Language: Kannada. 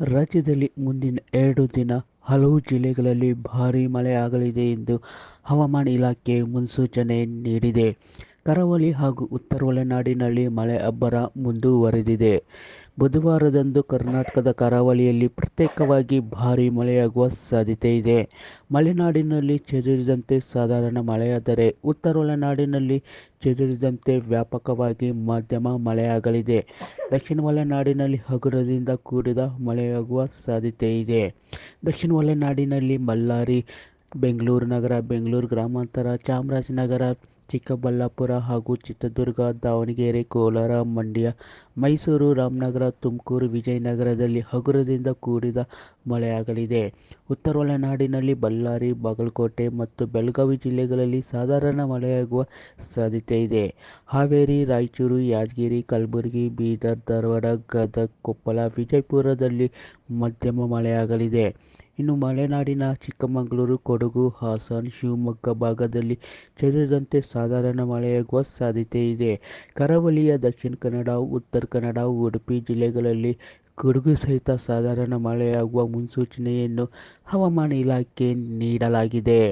ರಾಜ್ಯದಲ್ಲಿ ಮುಂದಿನ ಎರಡು ದಿನ ಹಲವು ಜಿಲ್ಲೆಗಳಲ್ಲಿ ಭಾರೀ ಮಳೆಯಾಗಲಿದೆ ಎಂದು ಹವಾಮಾನ ಇಲಾಖೆ ಮುನ್ಸೂಚನೆ ನೀಡಿದೆ. ಕರಾವಳಿ ಹಾಗೂ ಉತ್ತರ ಒಳನಾಡಿನಲ್ಲಿ ಮಳೆ ಅಬ್ಬರ ಮುಂದುವರೆದಿದೆ. ಬುಧವಾರದಂದು ಕರ್ನಾಟಕದ ಕರಾವಳಿಯಲ್ಲಿ ಪ್ರತ್ಯೇಕವಾಗಿ ಭಾರೀ ಮಳೆಯಾಗುವ ಸಾಧ್ಯತೆ ಇದೆ ಮಲೆನಾಡಿನಲ್ಲಿ ಚದುರಿದಂತೆ ಸಾಧಾರಣ ಮಳೆಯಾದರೆ ಉತ್ತರ ಒಳನಾಡಿನಲ್ಲಿ ಚದುರಿದಂತೆ ವ್ಯಾಪಕವಾಗಿ ಮಧ್ಯಮ ಮಳೆಯಾಗಲಿದೆ. ದಕ್ಷಿಣ ಒಳನಾಡಿನಲ್ಲಿ ಹಗುರದಿಂದ ಕೂಡಿದ ಮಳೆಯಾಗುವ ಸಾಧ್ಯತೆ ಇದೆ ದಕ್ಷಿಣ ಒಳನಾಡಿನಲ್ಲಿ ಬಳ್ಳಾರಿ, ಬೆಂಗಳೂರು ನಗರ, ಬೆಂಗಳೂರು ಗ್ರಾಮಾಂತರ, ಚಾಮರಾಜನಗರ, ಚಿಕ್ಕಬಳ್ಳಾಪುರ ಹಾಗೂ ಚಿತ್ರದುರ್ಗ, ದಾವಣಗೆರೆ, ಕೋಲಾರ, ಮಂಡ್ಯ, ಮೈಸೂರು, ರಾಮನಗರ, ತುಮಕೂರು, ವಿಜಯನಗರದಲ್ಲಿ ಹಗುರದಿಂದ ಕೂಡಿದ ಮಳೆಯಾಗಲಿದೆ. ಉತ್ತರ ಒಳನಾಡಿನಲ್ಲಿ ಬಳ್ಳಾರಿ, ಬಾಗಲಕೋಟೆ ಮತ್ತು ಬೆಳಗಾವಿ ಜಿಲ್ಲೆಗಳಲ್ಲಿ ಸಾಧಾರಣ ಮಳೆಯಾಗುವ ಸಾಧ್ಯತೆ ಇದೆ ಹಾವೇರಿ, ರಾಯಚೂರು, ಯಾದಗಿರಿ, ಕಲಬುರಗಿ, ಬೀದರ್, ಧಾರವಾಡ, ಗದಗ, ಕೊಪ್ಪಳ, ವಿಜಯಪುರದಲ್ಲಿ ಮಧ್ಯಮ ಮಳೆಯಾಗಲಿದೆ. ಇನ್ನು ಮಲೆನಾಡಿನ ಚಿಕ್ಕಮಗಳೂರು, ಕೊಡಗು, ಹಾಸನ, ಶಿವಮೊಗ್ಗ ಭಾಗದಲ್ಲಿ ಚದುರಿದಂತೆ ಸಾಧಾರಣ ಮಳೆಯಾಗುವ ಸಾಧ್ಯತೆ ಇದೆ ಕರಾವಳಿಯ ದಕ್ಷಿಣ ಕನ್ನಡ, ಉತ್ತರ ಕನ್ನಡ, ಉಡುಪಿ ಜಿಲ್ಲೆಗಳಲ್ಲಿ ಕೊಡಗು ಸಹಿತ ಸಾಧಾರಣ ಮಳೆಯಾಗುವ ಮುನ್ಸೂಚನೆಯನ್ನು ಹವಾಮಾನ ಇಲಾಖೆ ನೀಡಲಾಗಿದೆ.